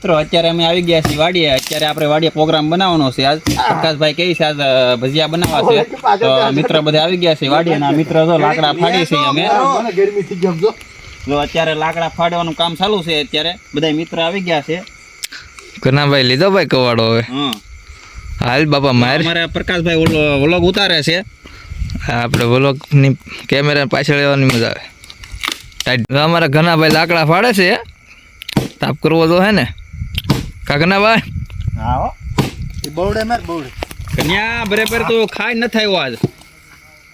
મિત્રો અત્યારે અમે આવી ગયા છીએ વાડીએ. અત્યારે આપણે વાડીએ પ્રોગ્રામ બનાવવાનો છે. આજ પ્રકાશભાઈ કહે છે આજ ભજીયા બનાવવા છે. તો મિત્ર બધા આવી ગયા છે વાડીએ અને આ મિત્ર જો લાકડા ફાડીએ છીએ અમે. ગરમી થઈ ગયો જો જો અત્યારે લાકડા ફાડવાનું કામ ચાલુ છે અત્યારે. બધા મિત્ર આવી ગયા છે. કનાભાઈ લીધો ભાઈ કવાડો હવે? હં હાલ બાપા માર. મારે પ્રકાશભાઈ ઓલો વ્લોગ ઉતારે છે. આપણે વ્લોગની કેમેરા પાછળ લેવાની મજા આવે. અમારા ઘણા ભાઈ લાકડા ફાડે છે તાપ કરવો તો હે ને? કાકના ભાઈ? હા હો. એ બવડે માર બવડે કન્યા બરાબર તો ખાઈ ન થાય આજ.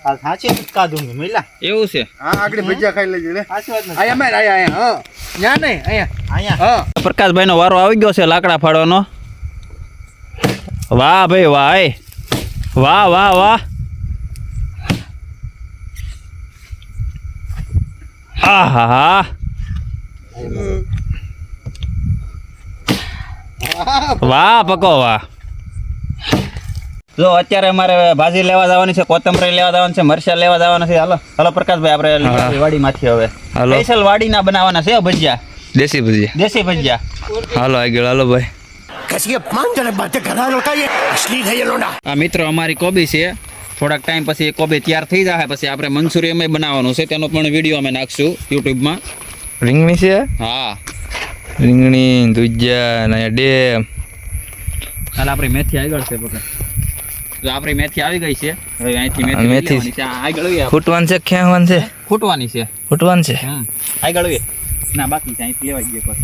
આ સાચી કાધું મેલા. એવું છે? હા આગળ ભજીયા ખાઈ લેજે લે. સાચી વાત નથી આયા મેર આયા આયા હા. ન્યા નહીં આયા આયા હા. પ્રકાશભાઈ નો વારો આવી ગયો છે લાકડા ફાડવાનો. વાહ ભાઈ વાહ એ. વાહ વાહ વાહ. આહા હા. વાહ પકો વાહ. જો અત્યારે અમારે ભાજી લેવા જવાની છે કોથમરી લેવા જવાની છે મરચા લેવા જવાના છે. હાલો હાલો પ્રકાશભાઈ આપણે વાડીમાંથી હવે. હાલો. સ્પેશિયલ વાડીના બનાવવાના છે ભજીયા. દેશી ભજીયા. દેશી ભજીયા. હાલો આગળ હાલો ભાઈ. આ મિત્રો અમારી કોબી છે. થોડાક ટાઈમ પછી કોબી તૈયાર થઈ જાય પછી આપણે મંચુરી અમે બનાવવાનું છે. તેનો પણ વીડિયો અમે નાખશું યુટ્યુબમાં. રીંગણી છે? હા. રીંગણી દુધિયા અને ડેમ. હાલ આપણી મેથી આગળ છે પકડ તો આપણી મેથી આવી ગઈ છે. હવે અહીંથી મેથી મેથી. આગળ આવી ફૂટવાન છે ખેવાન છે? ફૂટવાની છે. ફૂટવાન છે? આગળ આવી. ના બાકી છે. અહીંથી લેવા ગયો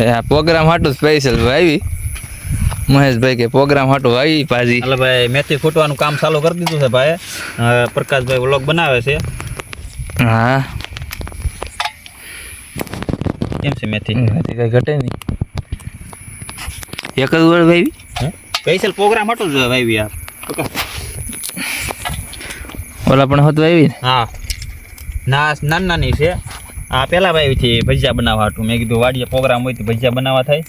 એ આ પ્રોગ્રામ હાટું સ્પેશિયલ આવી. મહેશભાઈ કે પ્રોગ્રામ હાટું આવી પાજી એટલે ભાઈ મેથી ફૂટવાનું કામ ચાલુ કરી દીધું છે ભાઈ. પ્રકાશભાઈ વ્લોગ બનાવે છે. હા. કેમ છે મેથી? મેથી કઈ ઘટે નહીં. એક જ વાર વાવી સ્પેશિયલ પ્રોગ્રામ હતું જ વાવી યાર ઓલા પણ હતું વાવી હા. ના નાની નાની છે. આ પેલા વાવી વાવીથી ભજીયા બનાવવા હતું. મેં કીધું વાડીએ પ્રોગ્રામ હોય તો ભજીયા બનાવવા થાય.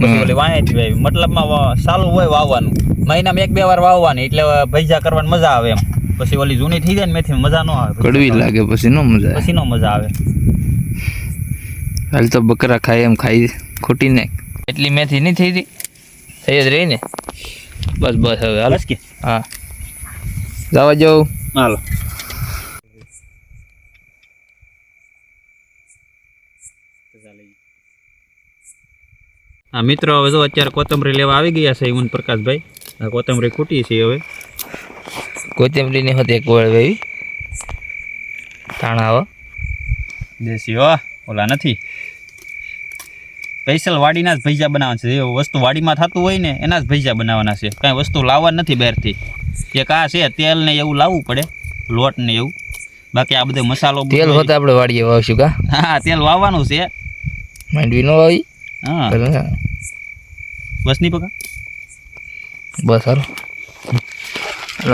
પછી ઓલી વાયાથી વાવી મતલબમાં સારું સાલું હોય વાવવાનું. મહિનામાં એક બે વાર વાવવાની એટલે ભજીયા કરવાની મજા આવે એમ. પછી ઓલી જૂની થઈ જાય ને મેથી મજા ન આવે. કડવી લાગે પછી નો મજા પછી નો મજા આવે. હાલ તો બકરા ખાય એમ ખાઈ ખોટી ને એટલી મેથી નહીં થઈ હતી? થઈ જ રહી ને? બસ બસ હવે હાલ. કે. હા. જવા જાઉં હાલો. હા મિત્રો હવે જો અત્યારે કોથમરી લેવા આવી ગયા છે ઈમન પ્રકાશભાઈ. આ કોથમરી ખૂટી છે હવે. કોથમરી કોથમરીની હતી એક વળ ભાઈ તાણા આવા દેશી હો. ઓલા નથી. સ્પેશિયલ વાડીના જ ભૈજા બનાવવાના છે. જે વસ્તુ વાડીમાં થતું હોય ને એના જ ભૈજા બનાવવાના છે. કાંઈ વસ્તુ લાવવા નથી બહારથી. એક આ છે તેલ ને એવું લાવવું પડે લોટ ને એવું. બાકી આ બધો મસાલો તેલ હોતા આપણે વાડીએ વાવશું કા? હા તેલ વાવવાનું છે. માંડવી નો વાવી? હા. બસ નહીં પકા? બસ હાલો.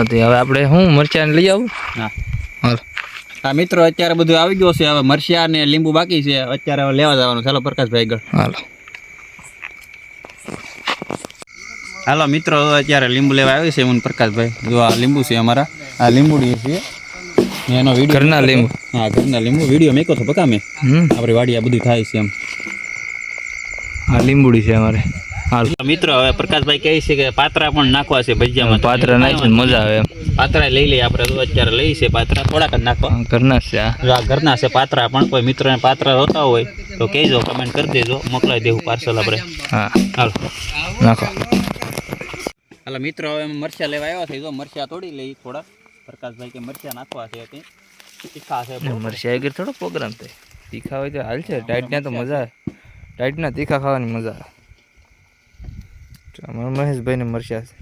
તો હવે આપણે હું મરચાં લઈ આવું? હા. હાલો. હા મિત્રો અત્યારે બધું આવી ગયું છે. હવે મરસિયા ને લીંબુ બાકી છે. અત્યારે હવે લેવા જવાનું. ચાલો પ્રકાશભાઈ આગળ. હાલો. હાલો મિત્રો અત્યારે લીંબુ લેવા આવી છે હું પ્રકાશભાઈ. જો આ લીંબુ છે અમારા. આ લીંબુડી છે. એનો વીડિયો ઘરના લીંબુ. હા ઘરના લીંબુ. વીડિયો મેકો તો પકા મેં. હમ. આપણે વાડી આ બધું થાય છે એમ. આ લીંબુડી છે અમારે. મિત્રો હવે પ્રકાશભાઈ કહે છે કે પાત્રા પણ નાખવા છે ભજીયામાં. પાત્ર નાખીને મજા આવે પાત્રા લઈ લઈએ આપણે તો અત્યારે લઈ છે પાત્રા. થોડાક જ નાખવા. ઘરના છે આ ઘરના છે પાત્રા પણ કોઈ મિત્રોને પાત્રા હોતા હોય તો કહેજો કમેન્ટ કરી દેજો. મોકલાવી દેવું પાર્સલ આપણે. હા. હાલો. નાખો. હાલો મિત્રો હવે મરચા મરચાં લેવા આવ્યા છે. જો મરચાં તોડી લઈ થોડા પ્રકાશભાઈ કે મરચાં નાખવા છે તે તીખા છે. મરચા આગળ થોડો પ્રોગ્રામ થાય. તીખા હોય તો હાલ છે. ટાઈટના તો મજા આવે. ટાઈટના તીખા ખાવાની મજા આવે. અમારા મહેશભાઈને મરચા છે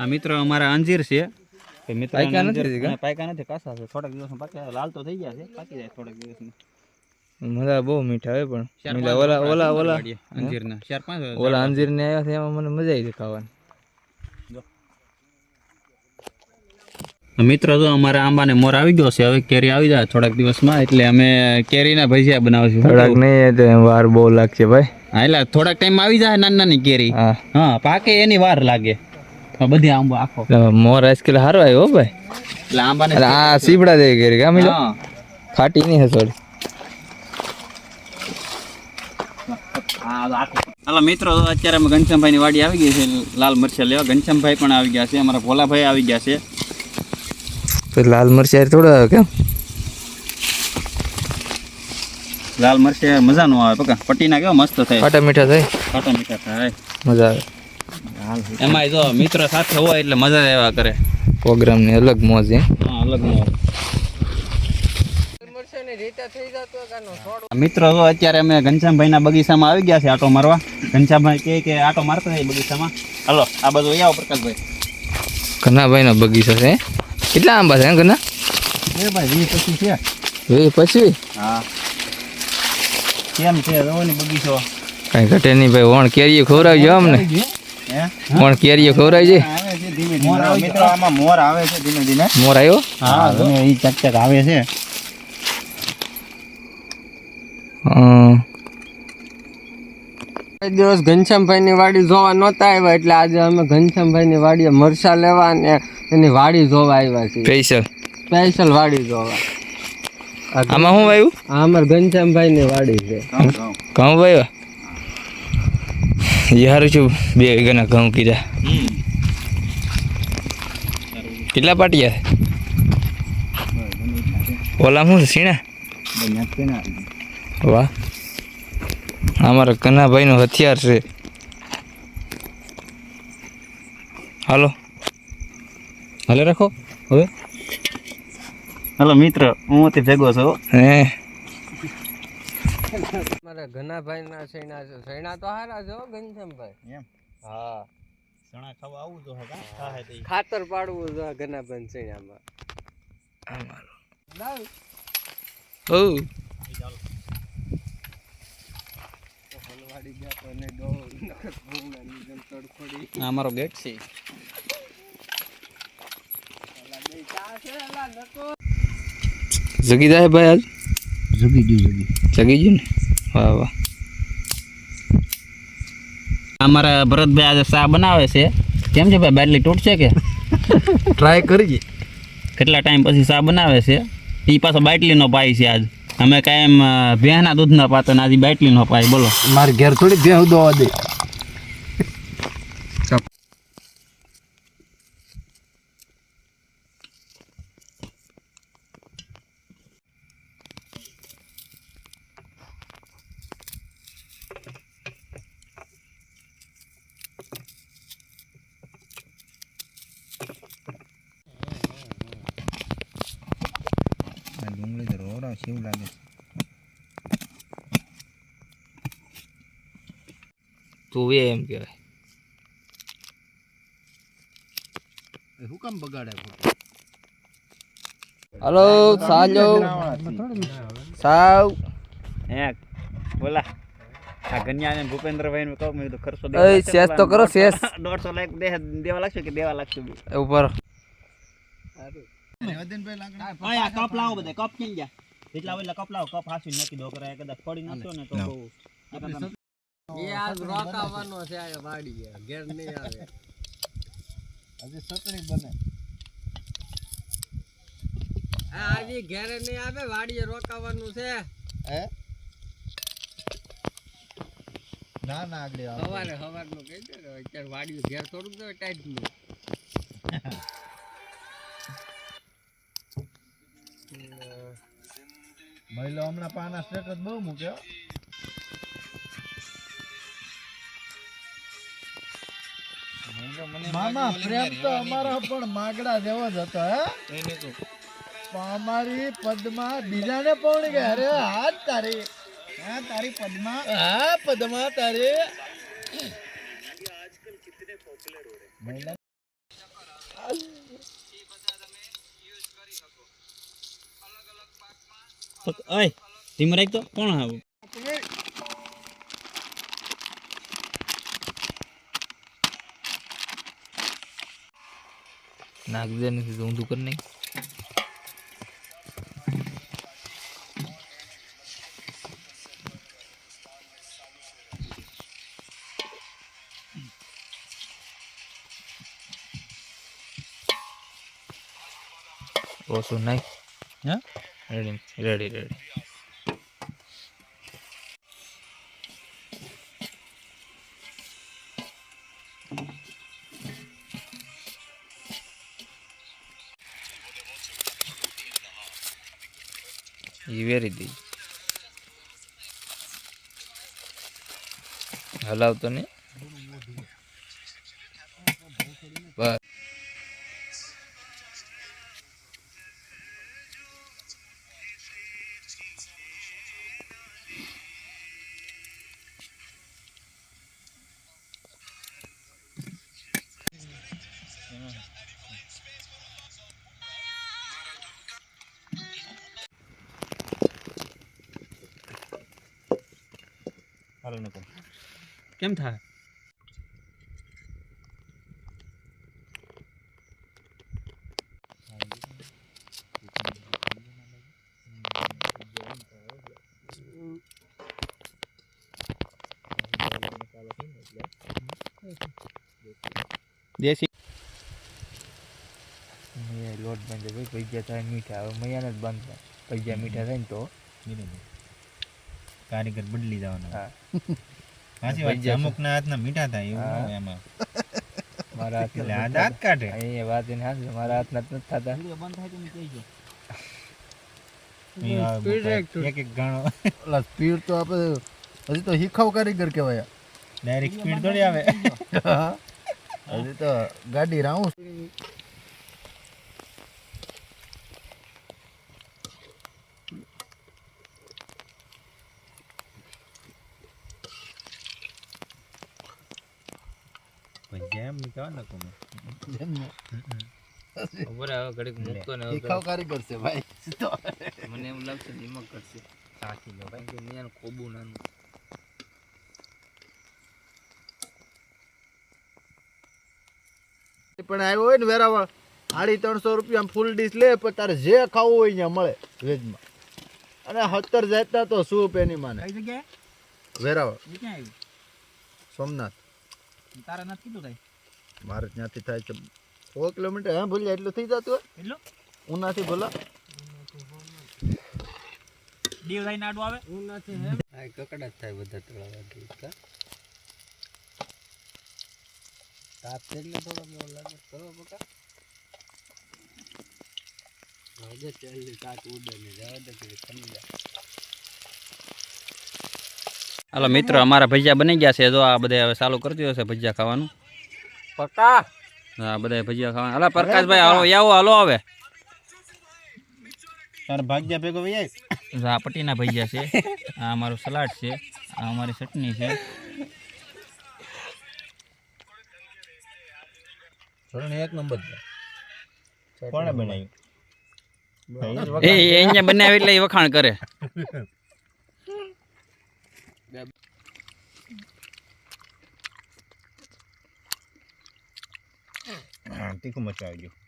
આ મિત્રો અમારા અંજીર છે. મિત્રો પાક્યા નથી કાસા છે થોડાક દિવસમાં પાક્યા લાલ તો થઈ ગયા છે. પાકી જાય થોડાક દિવસમાં. મજા બહુ મીઠા હોય પણ. ઓલા ઓલા ઓલા અંજીરના ચાર પાંચ ઓલા અંજીર ને આવ્યા છે એમાં મને મજા આવી ખાવાની. મિત્રો તો અમારે આંબાને મોર આવી ગયો છે હવે કેરી આવી જાય થોડાક દિવસમાં એટલે અમે કેરીના ભજીયા બનાવશું. થોડાક નહીં વાર બહુ લાગશે ભાઈ. હા એટલે થોડાક ટાઈમ આવી જાય નાની નાની કેરી. હા. હા પાકે એની વાર લાગે. બધી આંબો આખો. મોર આઈસ્ક્રીમ હારો આવ્યો હો ભાઈ. એટલે આંબાને આ સીપડા જેવી કેરી કામ ફાટી નહીં હે હા હાલો મિત્રો અત્યારે અમે ઘનશ્યામભાઈની વાડી આવી ગઈ છે લાલ મરચા લેવા. ઘનશ્યામભાઈ પણ આવી ગયા છે અમારા ભોલાભાઈ આવી ગયા છે. તો લાલ મરચાં થોડો આવે કેમ? લાલ મરચાં મજા નો આવે પકા. પટ્ટીના કેવા મસ્ત થાય. ખાટા મીઠા થાય? ખાટા મીઠા થાય. મજા આવે. એમાં જો મિત્ર સાથે હોય એટલે મજા એવા કરે. પ્રોગ્રામની અલગ મોજ હા. અલગ મોજ. મિત્રો તો અત્યારે અમે ઘનશ્યામભાઈના બગીચામાં આવી ગયા છે આટો મારવા. ઘનશ્યામભાઈ કહે કે આટો મારતા થાય બગીચામાં. હલો આ બધું અહીંયા આવો પ્રકાશભાઈ. ઘનાભાઈનો બગીચો છે. કેટલા આંબા છે ઘરના એ ભાઈ વીસ પછી છે. વીસ પછી હા. કેમ છે? રોવાની બગીચો કઈ ઘટે નહીં ભાઈ વણ કેરીઓ ખવડાવજો અમને. હે? વણ કેરીઓ ખવડાવજે. છે ધીમે ધીમે. મિત્રો આમાં મોર આવે છે ધીમે ધીમે. મોર આવ્યો? હા તમે ઈ ચક ચક આવે છે. હમ. એક દિવસ ઘનશ્યામભાઈ ની વાડી જોવા નહોતા આવ્યા એટલે આજે અમે ઘનશ્યામભાઈ ની વાડીએ મરસા લેવા અને એની વાડી જોવા આવ્યા છે સ્પેશિયલ સ્પેશિયલ વાડી જોવા. આમાં શું આવ્યું? આ અમારા ઘનશ્યામભાઈ ની વાડી છે. ઘઉં વાવ્યા યાર છું. બે વીઘાના ઘઉં કીધા. કેટલા પાટિયા? ઓલા શું સીણા? વાહ. અમારા કનાભાઈનો હથિયાર છે. હાલો. હાલે રાખો હવે. હાલો મિત્ર હું તે ભેગો છું હે. અમારા ઘનાભાઈ ના સૈણા છે. સૈણા તો હારા છો ઘનશ્યામભાઈ. એમ? હા. સણા ખાવા આવું જો હા ખાતર પાડવું છે ઘનાભાઈ સૈણામાં ઓ અમારો ગેટ છે. જગી જાય ભાઈ આજ? જગી ગયું જગી. જગી ગયું ને? વાહ વાહ. અમારા ભરતભાઈ આજે ચા બનાવે છે. કેમ છે ભાઈ બાટલી તૂટશે કે? ટ્રાય કરીએ કેટલા ટાઈમ પછી ચા બનાવે છે? એ પાછો બાટલીનો પાય છે આજ. અમે કાયમ એમ ભેંસના દૂધના પાતા આજે બાટલીનો પાય બોલો. મારે ઘેર થોડી ભેહ દોવા દે. છે એવું લાગે? તું તુવે એમ કહેવાય. છે હું કામ બગાડે હલો સાજો. સાવ. હે બોલા. આ કન્યા ને ભૂપેન્દ્રભાઈ નું કહું મેં તો ખર્ચો એ શેષ તો કરો શેષ. દોઢસો લાખ દે- દેવા લાગશે કે દેવા લાગશે? ઉપર. આ કપ લાવો બધા કપ ક્યાં ગયા. જેટલા હોય એટલા કપ હાસી નાખી દો કરે કદાચ પડી નાખશો ને તો બહુ એ આજ રોકાવાનો છે આ વાડી ઘેર નહીં આવે. હજી ચટણી બને. આજે ઘેરે નહીં આવે વાડીએ રોકાવાનું છે. હે? ના ના આગળ. સવારે સવારનું કહી દે અત્યારે વાડીએ ઘેર થોડુંક તો ટાઈટનું મહિલો હમણાં પાના સ્ટેટસ બહુ મૂક્યો મામા પ્રેમ તો અમારો પણ માગડા જેવો જ હતો હે? અમારી પદ્મા બીજાને પૌણી ગયા અરે હાથ તારી. હા તારી પદ્મા. હા પદ્મા તારી. મહિલા ઓય ધીમ રાખ તો કોણ આવું દે નથી ઊંધું કરી નાખ. ઓછું નાખ. હા? રેડી રેડી રેડી વેરી દઈ હલાવતો નહીં નકો કેમ થાય? દેશી. લોટ બંધ ભાઈ પૈસા થાય મીઠા હવે મૈયાને જ બાંધવા પૈસા મીઠા થાય ને તો. કારીગર બદલી જવાના. હા. સાચી વાત છે અમુક ના હાથના મીઠા થાય એવું એમાં. મારા એટલે દાંત કાઢે. એ વાત એને હાથ મારા હાથના જ નથી થતા. અહીંયા એક એક ગાણો. ઓલા સ્પીડ તો આપણે હજી તો હિખાવ કારીગર કહેવાય. ડાયરેક્ટ સ્પીડ થોડી આવે. હજી તો ગાડી રાઉં જેમ કહેવા ને તમે ખબર આવે ઘડીક મૂકતો ને દેખાવ કારીગર છે ભાઈ. મને એમ લાગશે નિમક કરશે સાચી લો ભાઈ કે મેં ખોબું નાનું. પણ આવ્યો હોય ને વેરાવળ સાડી ત્રણસો રૂપિયા ફૂલ ડીશ લે પણ તારે જે ખાવું હોય ત્યાં મળે વેજમાં. અને હતર જાતના તો સૂપ એની માને. વેરાવળ. સોમનાથ. તારા નથી કીધું કઈ? મારે ત્યાંથી થાય છે. સો કિલોમીટર હા ભૂલ્યા? એટલું થઈ જતું હોય? એટલું? ઉનાથી ભૂલા? દેવ થઈને આડું આવે આ કકડા થાય બધા તળાવવાથી કા તાપ છે ને થોડો કેવો લાગે. કરો બકા. હવે ચાલી કાટ ઉડે ને જવા દે કે ખમી જાય હાલો મિત્રો અમારા ભજીયા બની ગયા છે. જો આ બધા હવે ચાલુ કરી દીધો છે ભજીયા ખાવાનું. પકા હા બધા ભજીયા ખાવા અલા પ્રકાશભાઈ હાલો આવો હાલો હવે. તાર ભાગ્યા ભેગો ભાઈ આ પટીના ભજીયા છે. આ અમારું સલાડ છે. આ અમારી ચટણી છે. એક નંબર કોણે બનાવ્યું? એ એ અહીંયા બનાવે એટલે એ વખાણ કરે. તીખું મચા આવી ગયું